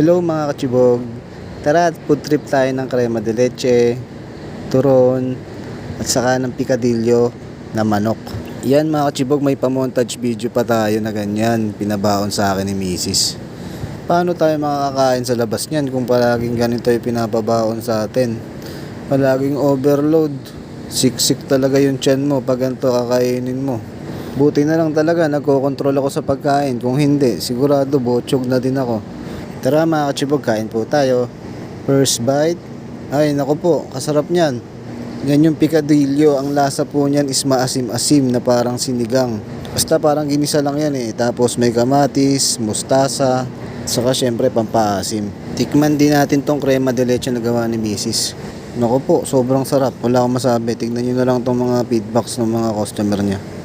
Hello mga kachibog. Tara at food trip tayo ng crema de leche, turon, at saka ng picadillo na manok. Yan mga kachibog, may pamontage video pa tayo na ganyan. Pinabaon sa akin ni Mrs. Paano tayo makakain sa labas niyan kung palaging ganito yung pinapabaon sa atin? Palaging overload. Siksik talaga yung tiyan mo pag ganito kakainin mo. Buti na lang talaga nagkokontrol ako sa pagkain. Kung hindi, sigurado botsog na din ako. Tara mga kachibog, kain po tayo. First bite. Ay, nako po, kasarap niyan. Yan yung picadillo. Ang lasa po niyan is maasim-asim na parang sinigang. Basta parang ginisa lang yan eh. Tapos may kamatis, mustasa, saka syempre pampaasim. Tikman din natin tong crema de leche na gawa ni Mrs. Nako po, sobrang sarap. Wala akong masabi. Tignan nyo na lang tong mga feedbacks ng mga customer niya.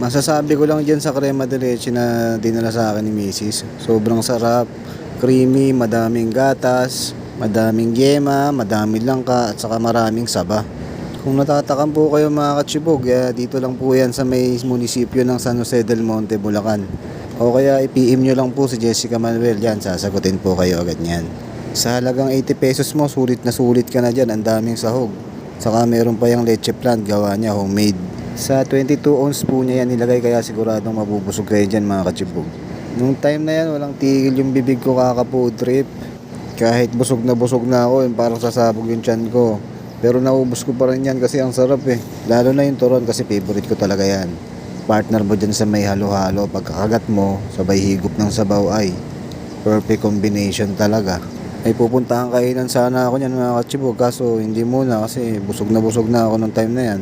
Masasabi ko lang dyan sa crema de leche na dinala sa akin ni Mrs. Sobrang sarap, creamy, madaming gatas, madaming yema, madaming langka, at saka maraming saba. Kung natatakam po kayo mga katsibog, eh, dito lang po yan sa may munisipyo ng San Jose del Monte, Bulacan. O kaya i-PM nyo lang po si Jessica Manuel yan, sasagutin po kayo agad yan. Sa halagang 80 pesos mo, sulit na sulit ka na dyan, ang daming sahog. Saka meron pa yung leche plant, gawa niya homemade. Sa 22 ounce po niya yan nilagay kaya siguradong mabubusog kayo dyan mga katsibog. Nung time na yan, walang tigil yung bibig ko kaka-food trip. Kahit busog na busog na ako, yung parang sasabog yung tiyan ko. Pero naubos ko pa rin yan kasi ang sarap eh. Lalo na yung turon kasi favorite ko talaga yan. Partner mo dyan sa may halo-halo. Pagkakagat mo, sabay higop ng sabaw ay. Perfect combination talaga. Ay pupuntahan kainan sana ako niyan mga katsibog kaso hindi muna kasi busog na busog na ako nung time na yan.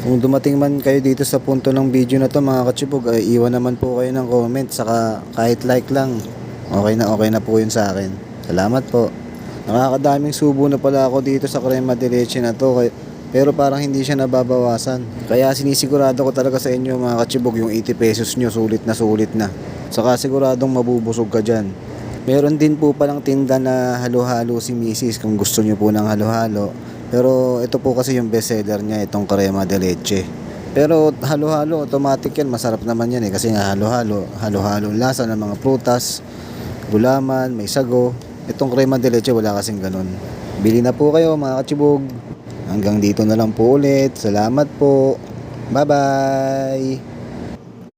Kung dumating man kayo dito sa punto ng video na to mga katsibog ay iwan naman po kayo ng comment saka kahit like lang. Okay na okay na po yun sa akin. Salamat po. Nakakadaming subo na pala ako dito sa crema de leche na to pero parang hindi siya nababawasan. Kaya sinisigurado ko talaga sa inyo mga katsibog yung 80 pesos nyo sulit na sulit na. Saka siguradong mabubusog ka dyan. Meron din po palang tinda na halo-halo si Mrs. kung gusto nyo po ng halo-halo. Pero ito po kasi yung best seller niya, itong crema de leche. Pero halo-halo, automatic yan. Masarap naman yan eh. Kasi nga halo-halo. Halo-halo lasa ng mga prutas, gulaman, may sago. Itong crema de leche wala kasing ganun. Bili na po kayo mga katsibog. Hanggang dito na lang po ulit. Salamat po. Bye-bye.